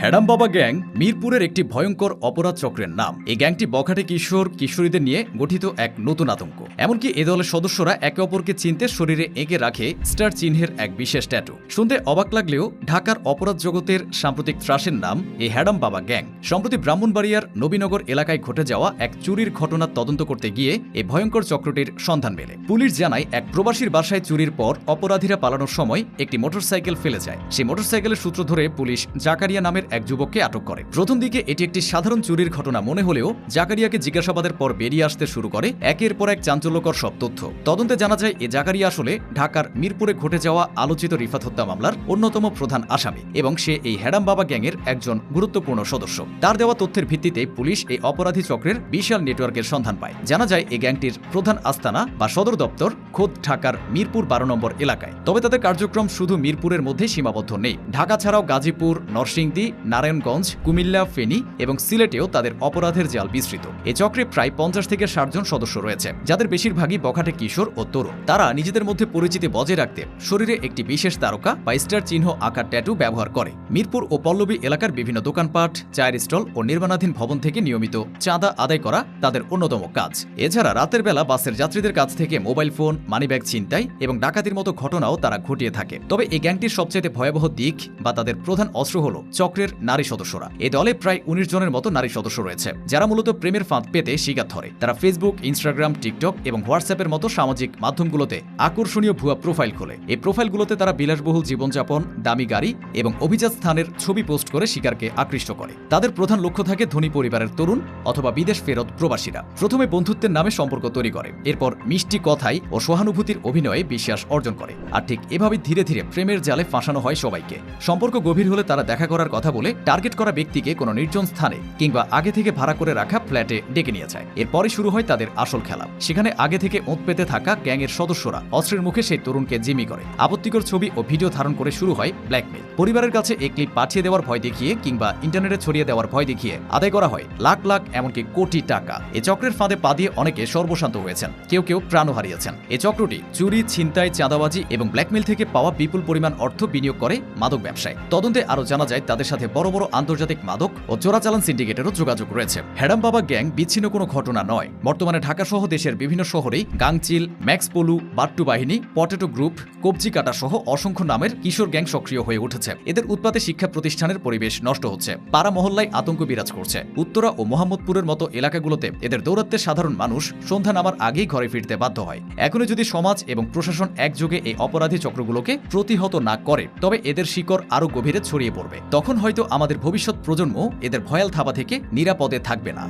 হ্যাডাম বাবা গ্যাং মিরপুরের একটি ভয়ঙ্কর অপরাধ চক্রের নাম। এই গ্যাংটি বখাটে কিশোর কিশোরীদের নিয়ে গঠিত এক নতুন আতঙ্ক। এমনকি এ দলের সদস্যরা একে অপরকে চিনতে শরীরে এঁকে রাখে স্টার চিহ্নের এক বিশেষ ট্যাটু। শুনতে অবাক লাগলেও ঢাকার অপরাধ জগতের সাম্প্রতিক ত্রাসের নাম এই হ্যাডাম বাবা গ্যাং। সম্প্রতি ব্রাহ্মণবাড়িয়ার নবীনগর এলাকায় ঘটে যাওয়া এক চুরির ঘটনা তদন্ত করতে গিয়ে এই ভয়ঙ্কর চক্রটির সন্ধান মেলে। পুলিশ জানায়, এক প্রবাসীর বাসায় চুরির পর অপরাধীরা পালানোর সময় একটি মোটরসাইকেল ফেলে যায়। সেই মোটরসাইকেলের সূত্র ধরে পুলিশ জাকারিয়া নামের এক যুবককে আটক করে। প্রথম দিকে এটি একটি সাধারণ চুরির ঘটনা। মনে হলেও জাকারিয়াকে জিজ্ঞাসাবাদের পর বেরিয়ে আসতে শুরু করে। একের পর এক চাঞ্চল্যকর সব তথ্য। তদন্তে জানা যায়, এ জাকারিয়া আসলে ঢাকার মিরপুরে ঘটে যাওয়া আলোচিত রিফাত হত্যা মামলার অন্যতম প্রধান আসামি এবং সে এই হ্যাডাম বাবা গ্যাংয়ের একজন গুরুত্বপূর্ণ সদস্য। তার দেওয়া তথ্যের ভিত্তিতে পুলিশ এই অপরাধী চক্রের বিশাল নেটওয়ার্কের সন্ধান পায়। জানা যায় এই গ্যাংটির প্রধান আস্তানা বা সদর দপ্তর খোদ ঢাকার মিরপুর বারো নম্বর এলাকায়। তবে তাদের কার্যক্রম শুধু মিরপুরের মধ্যে সীমাবদ্ধ নেই। ঢাকা ছাড়াও গাজীপুর, নরসিংদী নারায়ণগঞ্জ, কুমিল্লা, ফেনী এবং সিলেটেও তাদের অপরাধের জাল বিস্তৃত। এ চক্রে প্রায় পঞ্চাশ থেকে ষাট জন সদস্য রয়েছে, যাদের বেশিরভাগই বখাটে কিশোর ও তরুণ। তারা নিজেদের মধ্যে পরিচিতি বজায় রাখতে শরীরে একটি বিশেষ তারকা বা স্টার চিহ্ন আকার ট্যাটু ব্যবহার করে। মিরপুর ও পল্লবী এলাকার বিভিন্ন দোকানপাট, চায়ের স্টল ও নির্মাণাধীন ভবন থেকে নিয়মিত চাঁদা আদায় করা তাদের অন্যতম কাজ। এছাড়া রাতের বেলা বাসের যাত্রীদের কাছ থেকে মোবাইল ফোন, মানিব্যাগ ছিনতাই এবং ডাকাতির মতো ঘটনাও তারা ঘটিয়ে থাকে। তবে এই গ্যাংটির সবচেয়ে ভয়াবহ দিক বা তাদের প্রধান অস্ত্র হল চক্রের নারী সদস্যরা। এই দলে প্রায় উনিশ জনের মতো নারী সদস্য রয়েছে, যারা মূলত প্রেমের ফাঁদ পেতে শিকার ধরে। তারা ফেসবুক ইনস্টাগ্রাম টিকটক এবং হোয়াটসঅ্যাপের মতো সামাজিক মাধ্যমগুলোতে আকর্ষণীয় ভুয়া প্রোফাইল খোলে। এই প্রোফাইলগুলোতে তারা বিলাসবহুল জীবনযাপন, দামি গাড়ি এবং অভিজাত স্থানের ছবি পোস্ট করে শিকারকে আকৃষ্ট করে। তাদের প্রধান লক্ষ্য থাকে ধনী পরিবারের তরুণ অথবা বিদেশ ফেরত প্রবাসীরা। প্রথমে বন্ধুত্বের নামে সম্পর্ক তৈরি করে, এরপর মিষ্টি কথাই ও সহানুভূতির অভিনয়ে বিশ্বাস অর্জন করে। আর ঠিক এভাবে ধীরে ধীরে প্রেমের জালে ফাঁসানো হয় সবাইকে। সম্পর্ক গভীর হলে তারা দেখা করার কথা বলে টার্গেট করা ব্যক্তিকে কোনো নির্জন স্থানে কিংবা আগে থেকে ভাড়া করে রাখা ফ্ল্যাটে ডেকে নিয়ে যায়। এরপরে শুরু হয় তাদের আসল খেলা। সেখানে আগে থেকে ওঁত পেতে থাকা গ্যাংয়ের সদস্যরা অস্ত্রের মুখে সেই তরুণকে জিমি করে। আপত্তিকর ছবি ও ভিডিও ধারণ করে শুরু হয় ব্ল্যাকমেল পরিবারের কাছে এই ক্লিপ পাঠিয়ে দেওয়ার ভয় দেখিয়ে কিংবা ইন্টারনেটে ছড়িয়ে দেওয়ার ভয় দেখিয়ে আদায় করা হয় লাখ লাখ এমনকি কোটি টাকা। এ চক্রের ফাঁদে পা দিয়ে অনেকে সর্বশান্ত হয়েছেন। কেউ কেউ প্রাণও হারিয়েছেন। এ চক্রটি চুরি, ছিনতাই, চাঁদাবাজি এবং ব্ল্যাকমেল থেকে পাওয়া বিপুল পরিমাণ অর্থ বিনিয়োগ করে মাদক ব্যবসায়। তদন্তে আরও জানা যায় তাদের সাথে বড় বড় আন্তর্জাতিক মাদক ও চোরাচালান সিন্ডিকেটেরও যোগাযোগ রয়েছে। হ্যাডাম বাবা গ্যাং বিচ্ছিন্ন কোনো ঘটনা নয়। বর্তমানে ঢাকা সহ দেশের বিভিন্ন শহরেই গাংচিল ম্যাক্স পলু বাট্টু বাহিনী, পটেটো গ্রুপ, কবজি কাটা সহ অসংখ্য নামের কিশোর গ্যাং সক্রিয় হয়ে উঠেছে। এদের উৎপাতে শিক্ষা প্রতিষ্ঠানের পরিবেশ নষ্ট হচ্ছে। পাড়া মহল্লায় আতঙ্ক বিরাজ করছে। উত্তরা ও মোহাম্মদপুরের মতো এলাকাগুলোতে এদের দৌরাত্মে সাধারণ মানুষ সন্ধ্যা নামার আগেই ঘরে ফিরতে বাধ্য হয়। এখনই যদি সমাজ এবং প্রশাসন একযোগে এই অপরাধী চক্রগুলোকে প্রতিহত না করে, তবে এদের শিকড় আরও গভীরে ছড়িয়ে পড়বে। তখন হয়তো আমাদের ভবিষ্যৎ প্রজন্ম এদের ভয়াল থাবা থেকে নিরাপদে থাকবে না।